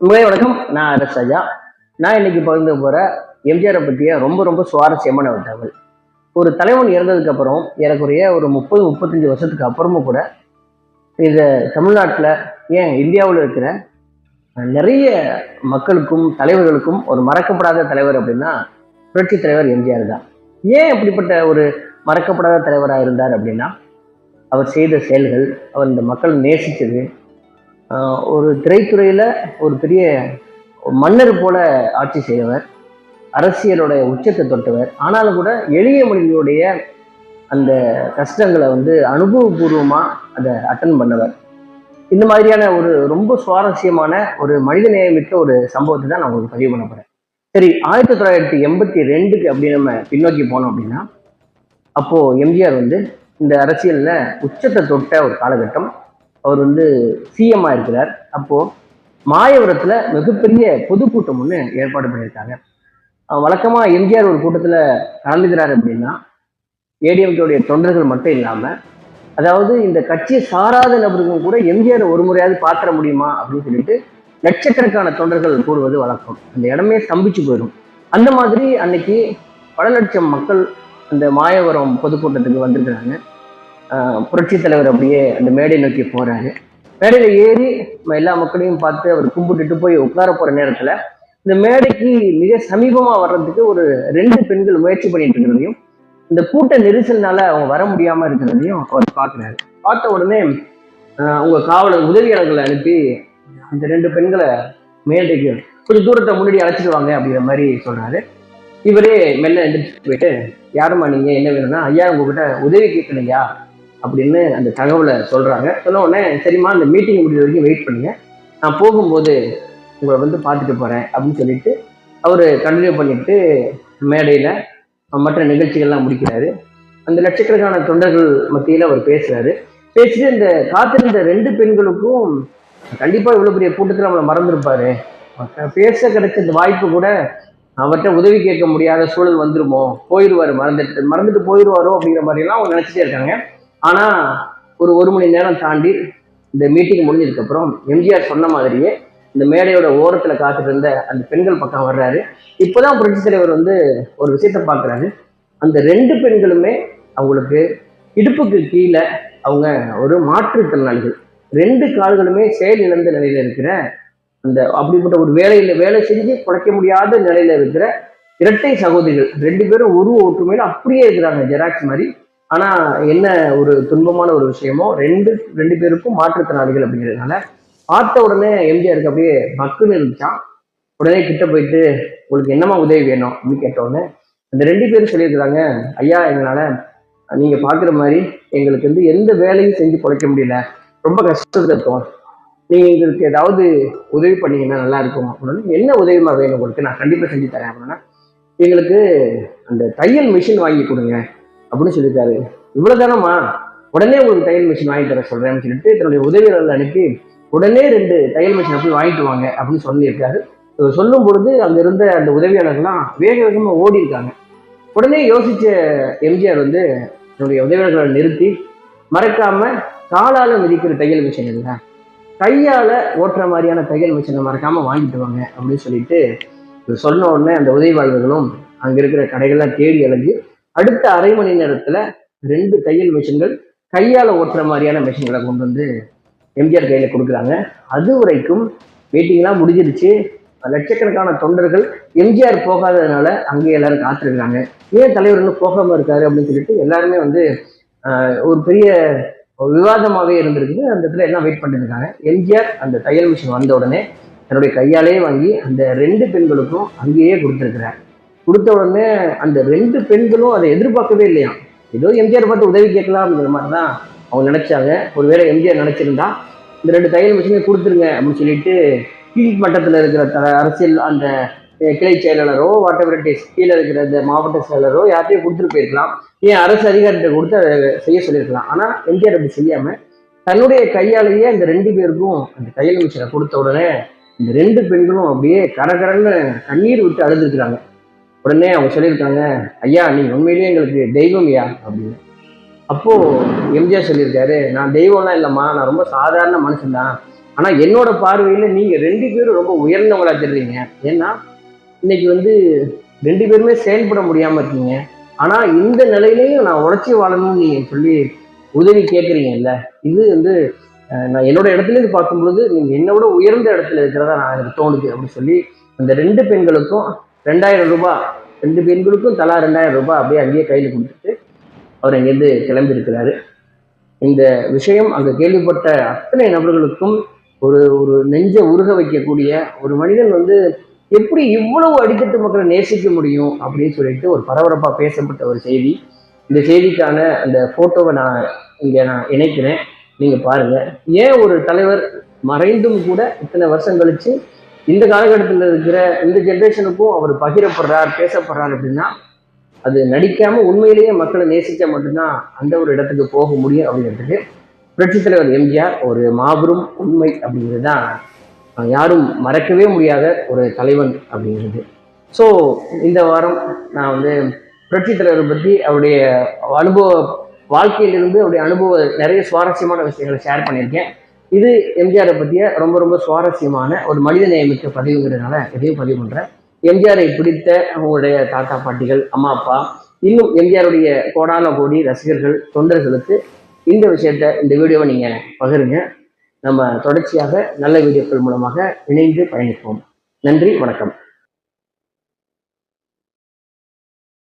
உங்களே வணக்கம். நான் அரசாஜா நான் இன்னைக்கு பகிர்ந்து போற எம்ஜிஆரை பற்றிய ரொம்ப ரொம்ப சுவாரஸ்யமான ஒரு தகவல். ஒரு தலைவன் இறந்ததுக்கு அப்புறம் ஏறக்குறைய ஒரு முப்பது முப்பத்தஞ்சு வருஷத்துக்கு அப்புறமும் கூட இந்த தமிழ்நாட்டில் ஏன் இந்தியாவில் இருக்கிற நிறைய மக்களுக்கும் தலைவர்களுக்கும் ஒரு மறக்கப்படாத தலைவர் அப்படின்னா புரட்சி தலைவர் எம்ஜிஆர் தான். ஏன் அப்படிப்பட்ட ஒரு மறக்கப்படாத தலைவராக இருந்தார் அப்படின்னா அவர் செய்த செயல்கள் அவர் இந்த மக்கள் நேசித்தது ஒரு திரைத்துறையில் ஒரு பெரிய மன்னர் போல ஆட்சி செய்தவர் அரசியலோட உச்சத்தை தொட்டவர். ஆனாலும் கூட எளிய மனிதனுடைய அந்த கஷ்டங்களை வந்து அனுபவபூர்வமாக அதை அட்டன் பண்ணவர். இந்த மாதிரியான ஒரு ரொம்ப சுவாரஸ்யமான ஒரு மனிதநேயமிக்க ஒரு சம்பவத்தை தான் நான் உங்களுக்கு பதிவு பண்ண போகிறேன் சரி ஆயிரத்தி தொள்ளாயிரத்தி எண்பத்தி ரெண்டுக்கு அப்படி நம்ம பின்னோக்கி போனோம் அப்படின்னா அப்போது எம்ஜிஆர் வந்து இந்த அரசியலில் உச்சத்தை தொட்ட ஒரு காலகட்டம் அவர் வந்து சிஎம் இருக்கிறார் அப்போ மாயவரத்தில் மிகப்பெரிய பொதுக்கூட்டம் ஒன்று ஏற்பாடு பண்ணியிருக்காங்க. வழக்கமாக எம்ஜிஆர் ஒரு கூட்டத்தில் கலந்துக்கிறார் அப்படின்னா ஏடிஎம்கேடைய தொண்டர்கள் மட்டும் இல்லாமல் அதாவது இந்த கட்சியை சாராத நபர்கள் கூட எம்ஜிஆர் ஒரு முறையாவது பார்த்துட முடியுமா அப்படின்னு சொல்லிட்டு லட்சக்கணக்கான தொண்டர்கள் கூடுவது வழக்கம். அந்த இடமே ஸ்தம்பிச்சு போயிடும். அந்த மாதிரி அன்னைக்கு பல லட்சம் மக்கள் அந்த மாயவரம் பொதுக்கூட்டத்துக்கு வந்திருக்கிறாங்க. புரட்சி தலைவர் அப்படியே அந்த மேடை நோக்கி போறாரு. மேடையில ஏறி எல்லா மக்களையும் பார்த்து அவர் கும்பிட்டுட்டு போய் உட்கார போற நேரத்துல இந்த மேடைக்கு மிக சமீபமா வர்றதுக்கு ஒரு ரெண்டு பெண்கள் முயற்சி பண்ணிட்டு இருக்கிறதையும் இந்த கூட்ட நெரிசல்னால அவங்க வர முடியாம இருக்கிறதையும் அவர் பார்க்குறாரு. பார்த்த உடனே ஆஹ் உங்க காவலர் உதவியாளர்களை அனுப்பி அந்த ரெண்டு பெண்களை மேடைக்கு கொஞ்சம் தூரத்தை முன்னாடி அழைச்சிட்டு வாங்க அப்படிங்கிற மாதிரி சொல்றாரு. இவரே மெல்ல எழுந்திரிச்சு போயிட்டு யாரும்மா நீங்க? என்ன வேணும்னா ஐயா உங்ககிட்ட உதவி கேட்கலையா? அப்படின்னு அந்த தகவலை சொல்கிறாங்க சொன்ன உடனே சரிம்மா அந்த மீட்டிங் முடிஞ்ச வரைக்கும் வெயிட் பண்ணுங்க. நான் போகும்போது உங்களை வந்து பார்த்துட்டு போகிறேன் அப்படின்னு சொல்லிட்டு அவர் கண்டினியூ பண்ணிட்டு மேடையில் மற்ற நிகழ்ச்சிகள்லாம் முடிக்கிறாரு. அந்த லட்சக்கணக்கான தொண்டர்கள் மத்தியில் அவர் பேசுகிறாரு பேசிட்டு இந்த காத்திருந்த ரெண்டு பெண்களுக்கும் கண்டிப்பாக இவ்வளோ பெரிய கூட்டத்தில் நம்மளை மறந்துருப்பாரு. பேச கிடைச்ச இந்த வாய்ப்பு கூட அவர்கிட்ட உதவி கேட்க முடியாத சூழல் வந்துருமோ? போயிடுவார் மறந்துட்டு மறந்துட்டு போயிடுவாரோ அப்படிங்கிற மாதிரிலாம் அவங்க நினச்சிட்டே இருக்காங்க. ஆனா ஒரு ஒரு மணி நேரம் தாண்டி இந்த மீட்டிங் முடிஞ்சதுக்கு அப்புறம் எம்ஜிஆர் சொன்ன மாதிரியே இந்த மேடையோட ஓரத்துல காத்துட்டு இருந்த அந்த பெண்கள் பக்கம் வர்றாரு. இப்போதான் புரட்சி தலைவர் வந்து ஒரு விஷயத்த பார்க்குறாரு. அந்த ரெண்டு பெண்களுமே அவங்களுக்கு இடுப்புக்கு கீழே அவங்க ஒரு மாற்றுத்திறனாளிகள். ரெண்டு கால்களுமே செயல் இழந்த நிலையில இருக்கிற அந்த அப்படிப்பட்ட ஒரு வேலையில வேலை செஞ்சு குறைக்க முடியாத நிலையில இருக்கிற இரட்டை சகோதரிகள் ரெண்டு பேரும் உருவ ஒற்றுமையில அப்படியே இருக்கிறாங்க ஜெராக்ஸ் மாதிரி. ஆனா என்ன ஒரு துன்பமான ஒரு விஷயமோ ரெண்டு ரெண்டு பேருக்கும் மாற்றுத்திறனாளிகள் அப்படிங்கிறதுனால பார்த்த உடனே எம்ஜிஆருக்கு அப்படியே பக்குன்னு இருந்துச்சான் உடனே கிட்ட போயிட்டு உங்களுக்கு என்னமா உதவி வேணும்? அப்படின்னு கேட்டோடனே அந்த ரெண்டு பேரும் சொல்லியிருக்கிறாங்க ஐயா எங்களால நீங்க பாக்குற மாதிரி எங்களுக்கு வந்து எந்த வேலையும் செஞ்சு குறைக்க முடியல. ரொம்ப கஷ்டத்துல இருக்கோம். நீங்க எங்களுக்கு ஏதாவது உதவி பண்ணீங்கன்னா நல்லா இருக்கும். அப்படின்னு என்ன உதவிமா வேணும் உங்களுக்கு? நான் கண்டிப்பா செஞ்சு தரேன். அப்படின்னா எங்களுக்கு அந்த தையல் மிஷின் வாங்கி கொடுங்க. அப்படின்னு சொல்லியிருக்காரு. இவ்வளவுதானம்மா உடனே உங்களுக்கு தையல் மிஷின் வாங்கி தர சொல்றேன்னு சொல்லிட்டு தன்னுடைய உதவியாளர்கள் அனுப்பி உடனே ரெண்டு தையல் மிஷினை போய் வாங்கிட்டு வாங்க அப்படின்னு சொல்லியிருக்காரு. சொல்லும் பொழுது அங்க இருந்த அந்த உதவியாளர்கள்லாம் வேக வேகமா ஓடி இருக்காங்க உடனே யோசிச்ச எம்ஜிஆர் வந்து தன்னுடைய உதவியாளர்களை நிறுத்தி மறக்காம காலால மிதிக்கிற தையல் மிஷின் இல்லை கையால ஓட்டுற மாதிரியான தையல் மிஷினை மறக்காம வாங்கிட்டு வாங்க அப்படின்னு சொல்லிட்டு சொன்ன உடனே அந்த உதவியாளர்களும் அங்க இருக்கிற கடைகள்லாம் தேடி அலைஞ்சு அடுத்த அரை மணி நேரத்துல ரெண்டு தையல் மிஷின்கள் கையால ஓட்டுற மாதிரியான மிஷின்களை கொண்டு வந்து எம்ஜிஆர் கையில கொடுக்குறாங்க. அது வரைக்கும் மீட்டிங்லாம் முடிஞ்சிருச்சு. லட்சக்கணக்கான தொண்டர்கள் எம்ஜிஆர் போகாததுனால அங்கேயே எல்லாரும் காத்திருக்கிறாங்க. ஏன் தலைவர் இன்னும் போகாம இருக்காரு அப்படின்னு சொல்லிட்டு எல்லாருமே வந்து ஒரு பெரிய விவாதமாகவே இருந்திருக்குது. அந்த இடத்துல எல்லாம் வெயிட் பண்ணிருக்காங்க எம்ஜிஆர் அந்த தையல் மிஷின் வந்த உடனே தன்னுடைய கையாலே வாங்கி அந்த ரெண்டு பெண்களுக்கும் அங்கேயே கொடுத்துருக்கிறார். கொடுத்த உடனே அந்த ரெண்டு பெண்களும் அதை எதிர்பார்க்கவே இல்லையா? ஏதோ எம்ஜிஆர் பார்த்து உதவி கேட்கலாம் அப்படிங்கிற மாதிரி தான் அவங்க நினைச்சாங்க. ஒருவேளை எம்ஜிஆர் நினைச்சிருந்தா இந்த ரெண்டு தையல் மிஷினை கொடுத்துருங்க அப்படின்னு சொல்லிட்டு கீழ் மட்டத்தில் இருக்கிற த- அரசியல் அந்த கிளை செயலாளரோ வாட் எவர் இட் இஸ் கீழே இருக்கிற இந்த மாவட்ட செயலரோ யார்ட்டையும் கொடுத்துட்டு போயிருக்கலாம். ஏன் அரசு அதிகாரிகிட்ட கொடுத்து அதை செய்ய சொல்லியிருக்கலாம். ஆனால் எம்ஜிஆர் அப்படி செய்யாமல் தன்னுடைய கையாலேயே அந்த ரெண்டு பேருக்கும் அந்த தையல் மிஷினை கொடுத்த உடனே இந்த ரெண்டு பெண்களும் அப்படியே கரகரன்னு கண்ணீர் விட்டு அழுதுருக்குறாங்க. உடனே அவங்க சொல்லியிருக்காங்க ஐயா நீ உண்மையிலேயே எங்களுக்கு தெய்வம் ஐயா அப்படின்னு. அப்போது எம்ஜிஆர் சொல்லியிருக்காரு நான் தெய்வம்லாம் இல்லைம்மா நான் ரொம்ப சாதாரண மனுஷன்தான் ஆனால் என்னோட பார்வையில் நீங்கள் ரெண்டு பேரும் ரொம்ப உயர்ந்தவங்களா தெரியுங்க ஏன்னா இன்னைக்கு வந்து ரெண்டு பேருமே செயல்பட முடியாமல் இருக்கீங்க. ஆனால் இந்த நிலையிலையும் நான் உழைச்சி வாழணும்னு நீங்கள் சொல்லி உதவி கேட்குறீங்கல்ல இது வந்து நான் என்னோட இடத்துல இருந்து பார்க்கும்பொழுது நீங்கள் என்னை விட உயர்ந்த இடத்துல இருக்கிறதா நான் எனக்கு தோணுது. அப்படின்னு சொல்லி அந்த ரெண்டு பெண்களுக்கும் ரெண்டாயிரம் ரூபாய் ரெண்டு பெண்களுக்கும் தலா ரெண்டாயிரம் ரூபாய் அப்படியே அங்கேயே கையில் கொடுத்துட்டு அவர் அங்கேருந்து கிளம்பி இருக்கிறாரு இந்த விஷயம் அங்கே கேள்விப்பட்ட அத்தனை நபர்களுக்கும் ஒரு ஒரு நெஞ்ச உருக வைக்கக்கூடிய ஒரு மனிதன் வந்து எப்படி இவ்வளவு அடித்தட்டு மக்களை நேசிக்க முடியும் அப்படின்னு சொல்லிட்டு ஒரு பரபரப்பாக பேசப்பட்ட ஒரு செய்தி. இந்த செய்திக்கான அந்த ஃபோட்டோவை நான் இங்கே நான் இணைக்கிறேன். நீங்கள் பாருங்கள் ஏன் ஒரு தலைவர் மறைந்தும் கூட இத்தனை வருஷம் கழித்து இந்த காலகட்டத்தில் இருக்கிற இந்த ஜென்ரேஷனுக்கும் அவர் பகிரப்படுறார் பேசப்படுறார் அப்படின்னா அது நடிக்காம உண்மையிலேயே மக்களை நேசிச்சா மட்டும்தான் அந்த ஒரு இடத்துக்கு போக முடியும் அப்படிங்கிறதுக்கு புரட்சித் தலைவர் எம்ஜிஆர் ஒரு மாபெரும் உண்மை அப்படிங்கிறது தான் யாரும் மறக்கவே முடியாத ஒரு தலைவன் அப்படிங்கிறது. ஸோ இந்த வாரம் நான் வந்து புரட்சித் தலைவரை பற்றி அவருடைய அனுபவ வாழ்க்கையிலிருந்து அவருடைய அனுபவ நிறைய சுவாரஸ்யமான விஷயங்களை ஷேர் பண்ணியிருக்கேன். இது எம்ஜிஆரை பற்றிய ரொம்ப ரொம்ப சுவாரஸ்யமான ஒரு மனித நேயமிக்க பதிவுங்கிறதுனால இதையும் பதிவு பண்ணுறேன் எம்ஜிஆரை பிடித்த அவங்களுடைய தாத்தா பாட்டிகள் அம்மா அப்பா இன்னும் எம்ஜிஆருடைய கோடான கோடி ரசிகர்கள் தொண்டர்களுக்கு இந்த விஷயத்த இந்த வீடியோவை நீங்கள் பகிருங்க. நம்ம தொடர்ச்சியாக நல்ல வீடியோக்கள் மூலமாக இணைந்து பயணிப்போம். நன்றி வணக்கம்.